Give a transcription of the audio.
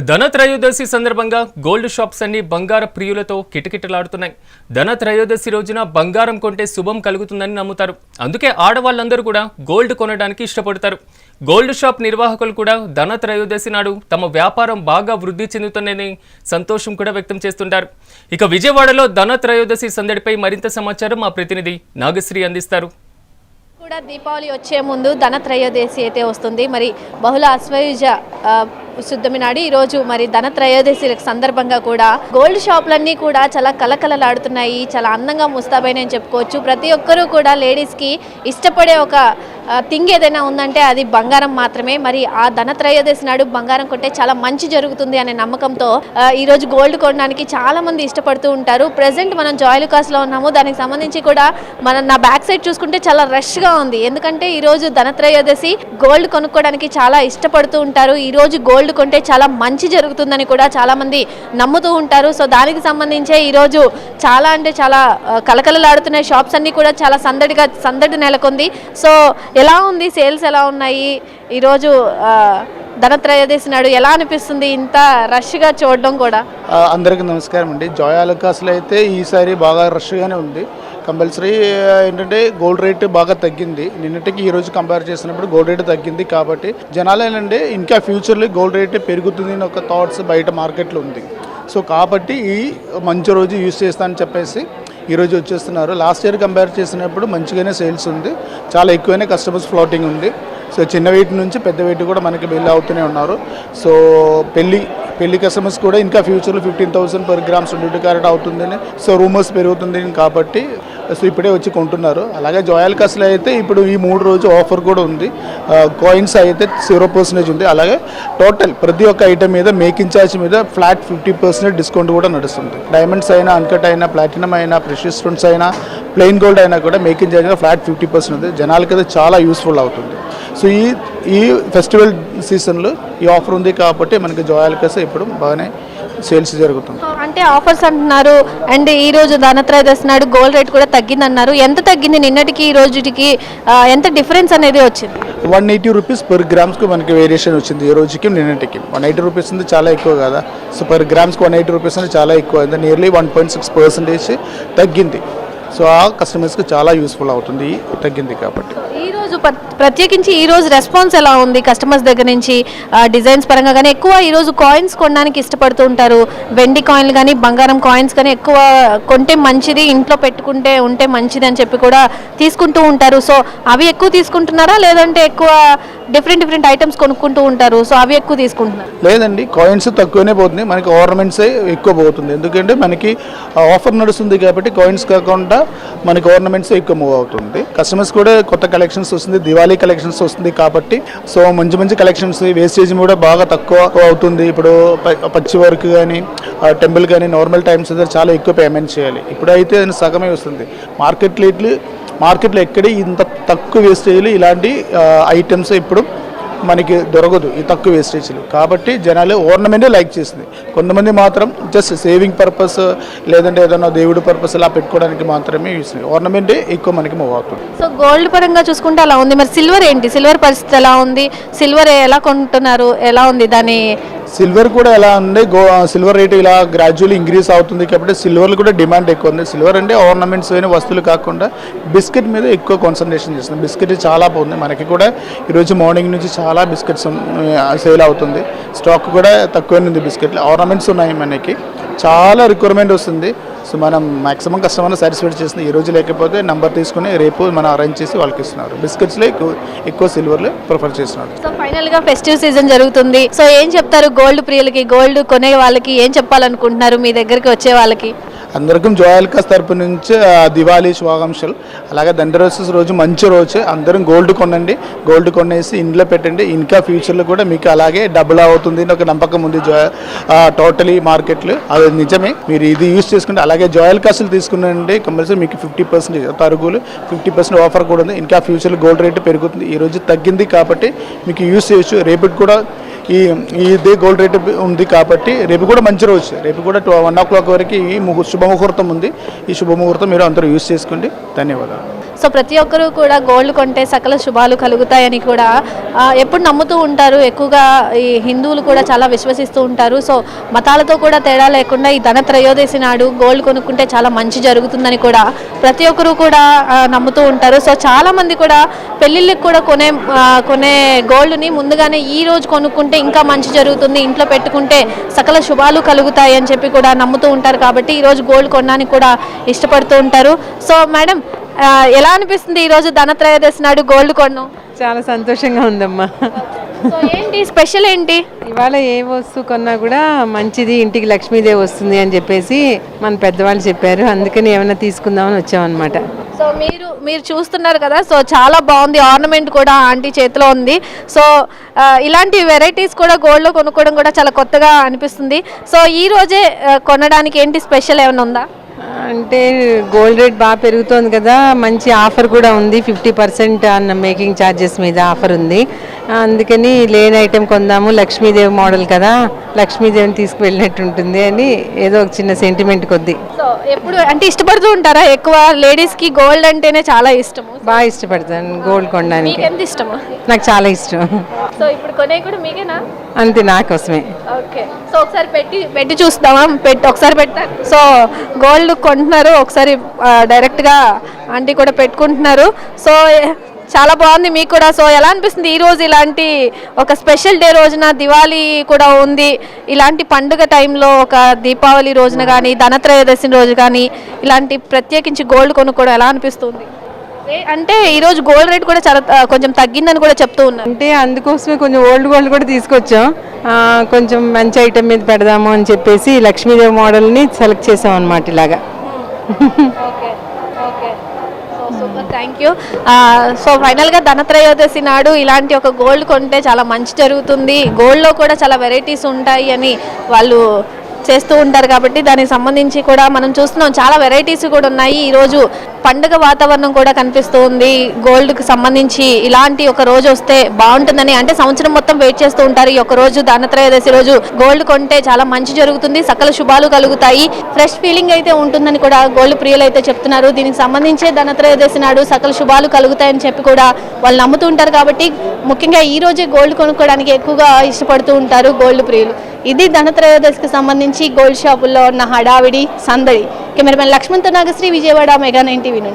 ధనత్రయోదశి సందర్భంగా gold shops అన్ని బంగార ప్రియులతో కిటకిటలాడుతున్నాయి. ధనత్రయోదశి రోజున బంగారం కొంటే శుభం కలుగుతుందని నమ్ముతారు. అందుకే ఆడవాళ్ళందరూ కూడా గోల్డ్ కొనడానికి ఇష్టపడతారు. గోల్డ్ షాప్ నిర్వాహకులు కూడా ధనత్రయోదశి నాడు తమ వ్యాపారం బాగా వృద్ధి చెందుతుందని సంతోషం కూడా వ్యక్తం చేస్తుంటారు. ఇక విజయవాడలో ధనత్రయోదశి సందడిపై మరింత సమాచారం మా ప్రతినిధి నాగశ్రీ అందిస్తారు. కూడా దీపావళి వచ్చే ముందు ధనత్రయోదశి అయితే వస్తుంది. మరి బహుళ అశ్వయుజ ఆ, ఈరోజు మరి ధనత్రయోదశి సందర్భంగా కూడా గోల్డ్ షాపులన్నీ కూడా చాలా కలకలలాడుతున్నాయి చాలా అందంగా ముస్తాబైన అని చెప్పుకోవచ్చు. ప్రతి ఒక్కరూ కూడా లేడీస్కి ఇష్టపడే ఒక థింగ్ ఏదైనా ఉందంటే అది బంగారం మాత్రమే. మరి ఆ ధనత్రయోదశి నాడు బంగారం కొంటే చాలా మంచి జరుగుతుంది అనే నమ్మకంతో ఈరోజు గోల్డ్ కొనడానికి చాలా మంది ఇష్టపడుతూ ఉంటారు. ప్రజెంట్ మనం జాయిలుకాస్లో ఉన్నాము. దానికి సంబంధించి కూడా మనం నా బ్యాక్ సైడ్ చూసుకుంటే చాలా రష్గా ఉంది. ఎందుకంటే ఈ రోజు ధనత్రయోదశి గోల్డ్ కొనుక్కోవడానికి చాలా ఇష్టపడుతూ ఉంటారు. ఈ రోజు గోల్డ్ కొంటే చాలా మంచి జరుగుతుందని కూడా చాలామంది నమ్ముతూ ఉంటారు. సో దానికి సంబంధించే ఈరోజు చాలా అంటే చాలా కలకలలాడుతున్న షాప్స్ అన్నీ కూడా చాలా సందడిగా సందడి నెలకొంది. సో ఎలా ఉంది? సేల్స్ ఎలా ఉన్నాయి? ఈరోజు ధనత్రయోదశి నాడు ఎలా అనిపిస్తుంది? ఇంత రష్గా చూడడం కూడా. అందరికీ నమస్కారం అండి. జాయ్ అయితే ఈసారి బాగా రష్గానే ఉంది. కంపల్సరీ ఏంటంటే గోల్డ్ రేట్ బాగా తగ్గింది. నిన్నటికి ఈ రోజు కంపేర్ చేసినప్పుడు గోల్డ్ రేట్ తగ్గింది కాబట్టి జనాలు ఏంటంటే ఇంకా ఫ్యూచర్లో గోల్డ్ రేట్ పెరుగుతుంది అని ఒక థాట్స్ బయట మార్కెట్లో ఉంది. సో కాబట్టి ఈ మంచి రోజు యూస్ చేస్తానని చెప్పేసి ఈరోజు వచ్చేస్తున్నారు. లాస్ట్ ఇయర్ కంపేర్ చేసినప్పుడు మంచిగానే సేల్స్ ఉంది. చాలా ఎక్కువనే కస్టమర్స్ ఫ్లోటింగ్ ఉంది. సో చిన్న వెయిట్ నుంచి పెద్ద వెయిట్ కూడా మనకి బిల్ అవుతూనే ఉన్నారు. సో పెళ్ళి పెళ్ళి కస్టమర్స్ కూడా ఇంకా ఫ్యూచర్లో fifteen thousand per grams duty carat అవుతుందని సో రూమర్స్ పెరుగుతుంది కాబట్టి సో ఇప్పుడే వచ్చి కొంటున్నారు. అలాగే జాయల్ కాస్ట్లో అయితే ఇప్పుడు ఈ మూడు రోజు ఆఫర్ కూడా ఉంది. కాయిన్స్ అయితే జీరో పర్సెంటేజ్ ఉంది. అలాగే టోటల్ ప్రతి ఒక్క ఐటమ్ మీద మేకింగ్ ఛార్జ్ మీద ఫ్లాట్ ఫిఫ్టీ పర్సెంట్ డిస్కౌంట్ కూడా నడుస్తుంది. డైమండ్స్ అయినా అన్కట్ అయినా ప్లాటినం అయినా ప్రెషియస్ స్టోన్స్ అయినా ప్లెయిన్ గోల్డ్ అయినా కూడా making charge flat fifty percent ఉంది. జనాలకి అయితే చాలా యూస్ఫుల్ అవుతుంది. సో ఈ ఈ ఫెస్టివల్ సీజన్లో ఈ ఆఫర్ ఉంది కాబట్టి మనకి జాయల్ ఇప్పుడు బాగానే సేల్స్ జరుగుతుంది. అంటే ఆఫర్స్ అంటున్నారు. అండ్ ఈ రోజు ధనత్రయోదశి నాడు గోల్డ్ రేట్ కూడా తగ్గిందన్నారు. ఎంత తగ్గింది నిన్నటికి ఈ రోజుకి ఎంత డిఫరెన్స్ అనేది వచ్చింది? వన్ ఎయిటీ రూపీస్ పర్ గ్రామ్స్కి మనకి వేరియేషన్ వచ్చింది ఈ రోజుకి నిన్నటికి. వన్ ఎయిటీ రూపీస్ ఉంది చాలా ఎక్కువ కదా. సో పర్ గ్రామ్స్కి వన్ ఎయిటీ రూపీస్ అనేది చాలా ఎక్కువ. అయింది nearly one point six percentage తగ్గింది. సో ఆ కస్టమర్స్కి చాలా యూస్ఫుల్ అవుతుంది తగ్గింది కాబట్టి. ఈ రోజు ప్ర- ప్రత్యేకించి ఈ రోజు రెస్పాన్స్ ఎలా ఉంది? కస్టమర్స్ దగ్గర నుంచి డిజైన్స్ పరంగా కానీ ఎక్కువ ఈ రోజు కాయిన్స్ కొనడానికి ఇష్టపడుతూ ఉంటారు. వెండి కాయిన్లు కానీ బంగారం కాయిన్స్ కానీ ఎక్కువ కొంటే మంచిది ఇంట్లో పెట్టుకుంటే ఉంటే మంచిది అని చెప్పి కూడా తీసుకుంటూ ఉంటారు. సో అవి ఎక్కువ తీసుకుంటున్నారా? లేదంటే ఎక్కువ డిఫరెంట్ డిఫరెంట్ ఐటమ్స్ కొనుక్కుంటూ ఉంటారు. సో అవి ఎక్కువ తీసుకుంటున్నారు. లేదండి కాయిన్స్ తక్కువనే పోతుంది. మనకి ఆర్నమెంట్సే ఎక్కువ పోతుంది. ఎందుకంటే మనకి ఆఫర్ నడుస్తుంది కాబట్టి కాయిన్స్ కాకుండా మనకి ఆర్నమెంట్స్ ఎక్కువ మూవ్ అవుతుంది. కస్టమర్స్ కూడా కొత్త కలెక్షన్స్ వస్తుంది దివాళీ కలెక్షన్స్ వస్తుంది కాబట్టి సో మంచి మంచి కలెక్షన్స్ వేస్టేజ్ కూడా బాగా తక్కువ అవుతుంది. ఇప్పుడు ప- పచ్చి వర్క్ కానీ టెంపుల్ కానీ నార్మల్ టైమ్స్ అయితే చాలా ఎక్కువ పేమెంట్ చేయాలి. ఇప్పుడైతే సగమే వస్తుంది. మార్కెట్ రేట్లు మార్కెట్లో ఎక్కడ ఇంత తక్కువ వేస్టేజ్లు ఇలాంటి ఐటమ్స్ ఇప్పుడు మనకి దొరకదు ఈ తక్కువ వేస్టేజ్లు. కాబట్టి జనాలు ఓర్నమెంటే లైక్ చేస్తుంది. కొంతమంది మాత్రం జస్ట్ సేవింగ్ పర్పస్ లేదంటే ఏదైనా దేవుడి పర్పస్ ఇలా పెట్టుకోవడానికి మాత్రమే యూస్ ఓర్నమెంటే ఎక్కువ మనకి మూవ్ అవుతుంది. సో గోల్డ్ పరంగా చూసుకుంటే అలా ఉంది. మరి సిల్వర్ ఏంటి? సిల్వర్ పరిస్థితి ఎలా ఉంది? సిల్వర్ ఎలా కొంటున్నారు? ఎలా ఉంది దాని సిల్వర్ కూడా ఎలా ఉంది? గో సిల్వర్ రేట్ ఇలా గ్రాడ్యువల్లీ ఇంక్రీజ్ అవుతుంది కాబట్టి సిల్వర్ కూడా డిమాండ్ ఎక్కువ ఉంది. సిల్వర్ అంటే ఆర్నమెంట్స్ అయిన వస్తువులు కాకుండా బిస్కెట్ మీద ఎక్కువ కాన్సన్ట్రేషన్ చేస్తుంది. బిస్కెట్ చాలా బాగుంది. మనకి కూడా ఈరోజు మార్నింగ్ నుంచి చాలా బిస్కెట్స్ సేల్ అవుతుంది. స్టాక్ కూడా తక్కువనే ఉంది బిస్కెట్లు. ఆర్నమెంట్స్ ఉన్నాయి మనకి. చాలా రిక్వైర్మెంట్ వస్తుంది. సో మనం మాక్సిమం కస్టమర్ సాటిస్ఫైడ్ చేస్తుంది ఈ రోజు లేకపోతే నంబర్ తీసుకుని రేపు మనం అరేంజ్ చేసి వాళ్ళకి ఇస్తున్నారు. బిస్కెట్స్లో ఎక్కువ ఎక్కువ సిల్వర్లో ప్రిఫర్ చేస్తున్నారు. సో ఫైనల్గా ఫెస్టివ్ సీజన్ జరుగుతుంది. సో ఏం చెప్తారు గోల్డ్ ప్రియులకి? గోల్డ్ కొనే వాళ్ళకి ఏం చెప్పాలనుకుంటున్నారు మీ దగ్గరికి వచ్చే వాళ్ళకి? అందరికీ జోయల్కాస్ తరపు నుంచి దివాళీ శుభాకాంక్షలు. అలాగే దండరోసెస్ రోజు మంచి రోజు. అందరం గోల్డ్ కొనండి. గోల్డ్ కొనేసి ఇంట్లో పెట్టండి. ఇంకా ఫ్యూచర్లో కూడా మీకు అలాగే డబుల్ అవుతుంది అని ఒక నమ్మకం ఉంది జో టోటలీ మార్కెట్లు అది నిజమే. మీరు ఇది యూస్ చేసుకుంటే అలాగే అలాగే జోయల్ కాసులు తీసుకున్నాండి కంపల్సరీ మీకు ఫిఫ్టీ పర్సెంట్ తరుగులు ఫిఫ్టీ పర్సెంట్ ఆఫర్ కూడా ఉంది. ఇంకా ఫ్యూచర్లో గోల్డ్ రేట్ పెరుగుతుంది. ఈ రోజు తగ్గింది కాబట్టి మీకు యూస్ చేయొచ్చు. రేపటి కూడా ఈ ఇదే గోల్డ్ రేట్ ఉంది కాబట్టి రేపు కూడా మంచి రోజు. రేపు కూడా టూ వన్ ఓ క్లాక్ వరకు ఈ ముహూర్ శుభముహూర్తం ఉంది. ఈ శుభముహూర్తం మీరు అందరూ యూస్ చేసుకోండి. ధన్యవాదాలు. సో ప్రతి ఒక్కరూ కూడా గోల్డ్ కొంటే సకల శుభాలు కలుగుతాయని కూడా ఎప్పుడు నమ్ముతూ ఉంటారు. ఎక్కువగా ఈ హిందువులు కూడా చాలా విశ్వసిస్తూ ఉంటారు. సో మతాలతో కూడా తేడా లేకుండా ఈ ధన త్రయోదశి నాడు గోల్డ్ కొనుక్కుంటే చాలా మంచి జరుగుతుందని కూడా ప్రతి ఒక్కరూ కూడా నమ్ముతూ ఉంటారు. సో చాలామంది కూడా పెళ్ళిళ్ళకి కూడా కొనే కొనే గోల్డ్ని ముందుగానే ఈ రోజు కొనుక్కుంటే ఇంకా మంచి జరుగుతుంది. ఇంట్లో పెట్టుకుంటే సకల శుభాలు కలుగుతాయి అని చెప్పి కూడా నమ్ముతూ ఉంటారు. కాబట్టి ఈరోజు గోల్డ్ కొనడానికి కూడా ఇష్టపడుతూ ఉంటారు. సో మేడం ఎలా అనిపిస్తుంది ఈ రోజు ధన త్రయోదశి నాడు గోల్డ్ కొన్నాం చాలా సంతోషంగా ఉందమ్మా. సో ఏంటి స్పెషల్ ఏంటి? ఇవాళ ఏ వస్తువు కొన్నా కూడా మంచిది ఇంటికి లక్ష్మీదేవి వస్తుంది అని చెప్పేసి మన పెద్దవాళ్ళు చెప్పారు. అందుకని ఏమైనా తీసుకుందామని వచ్చామన్నమాట. సో మీరు మీరు చూస్తున్నారు కదా సో చాలా బాగుంది. ఆర్నమెంట్ కూడా ఆంటీ చేతిలో ఉంది. సో ఇలాంటి వెరైటీస్ కూడా గోల్డ్లో కొనుక్కోవడం కూడా చాలా కొత్తగా అనిపిస్తుంది. సో ఈ రోజే కొనడానికి ఏంటి స్పెషల్ ఏమైనా ఉందా? అంటే గోల్డ్ రేట్ బాగా పెరుగుతోంది కదా మంచి ఆఫర్ కూడా ఉంది ఫిఫ్టీ పర్సెంట్ అన్న మేకింగ్ ఛార్జెస్ మీద ఆఫర్ ఉంది. అందుకని లేని ఐటెం కొందాము లక్ష్మీదేవి మోడల్ కదా లక్ష్మీదేవిని తీసుకువెళ్ళినట్టు ఉంటుంది అని ఏదో ఒక చిన్న సెంటిమెంట్ కొద్ది. ఎప్పుడు అంటే ఇష్టపడుతూ ఉంటారా ఎక్కువ? లేడీస్కి గోల్డ్ అంటేనే చాలా ఇష్టము. బాగా ఇష్టపడతాను గోల్డ్ కొనడానికి. మీకు ఎంత ఇష్టము? నాకు చాలా ఇష్టం. సో ఇప్పుడు కొనే కూడా మీకేనా? అంతే నా కోసమే. ఓకే. సో ఒకసారి పెట్టి పెట్టి చూస్తామా? పెట్టి ఒకసారి పెడతారు సో గోల్డ్ కొంటున్నారు ఒకసారి డైరెక్ట్గా ఆంటీ కూడా పెట్టుకుంటున్నారు. సో చాలా బాగుంది మీకు కూడా. సో ఎలా అనిపిస్తుంది ఈ రోజు ఇలాంటి ఒక స్పెషల్ డే రోజున దివాళీ కూడా ఉంది. ఇలాంటి పండుగ టైంలో ఒక దీపావళి రోజున కానీ ధనత్రయోదశి రోజు కానీ ఇలాంటి ప్రత్యేకించి గోల్డ్ కొనుక్కోవడం ఎలా అనిపిస్తుంది? అంటే ఈరోజు గోల్డ్ రేట్ కూడా చాలా కొంచెం తగ్గిందని కూడా చెప్తూ ఉన్నారు. అంటే అందుకోసమే కొంచెం ఓల్డ్ గోల్డ్ కూడా తీసుకొచ్చాం. కొంచెం మంచి ఐటెం మీద పెడదాము అని చెప్పేసి లక్ష్మీదేవి మోడల్ని సెలెక్ట్ చేసాం అనమాట ఇలాగా. ఓకే. Thank you. సో ఫైనల్గా ధనత్రయోదశి నాడు ఇలాంటి ఒక గోల్డ్ కొంటే చాలా మంచి జరుగుతుంది. గోల్డ్లో కూడా చాలా వెరైటీస్ ఉంటాయి అని వాళ్ళు చేస్తూ ఉంటారు కాబట్టి దానికి సంబంధించి కూడా మనం చూస్తున్నాం. చాలా వెరైటీస్ కూడా ఉన్నాయి. ఈరోజు పండుగ వాతావరణం కూడా కనిపిస్తూ ఉంది గోల్డ్కి సంబంధించి ఇలాంటి ఒక రోజు వస్తే బాగుంటుందని అంటే సంవత్సరం మొత్తం వెయిట్ చేస్తూ ఉంటారు. ఈ ఒక రోజు ధనత్రయోదశి రోజు గోల్డ్ కొంటే చాలా మంచి జరుగుతుంది. సకల శుభాలు కలుగుతాయి. ఫ్రెష్ ఫీలింగ్ అయితే ఉంటుందని కూడా గోల్డ్ ప్రియులు అయితే చెప్తున్నారు. దీనికి సంబంధించే ధనత్రయోదశి నాడు సకల శుభాలు కలుగుతాయని చెప్పి కూడా వాళ్ళు నమ్ముతూ ఉంటారు కాబట్టి ముఖ్యంగా ఈ రోజే గోల్డ్ కొనుక్కోవడానికి ఎక్కువగా ఇష్టపడుతూ ఉంటారు గోల్డ్ ప్రియులు. ఇది ధనత్రయోదశికి సంబంధించి గోల్డ్ షాపుల్లో ఉన్న హడావిడి సందడి. Cameraman లక్ష్మణ్తో Nagasri Vijayawada mega nine TV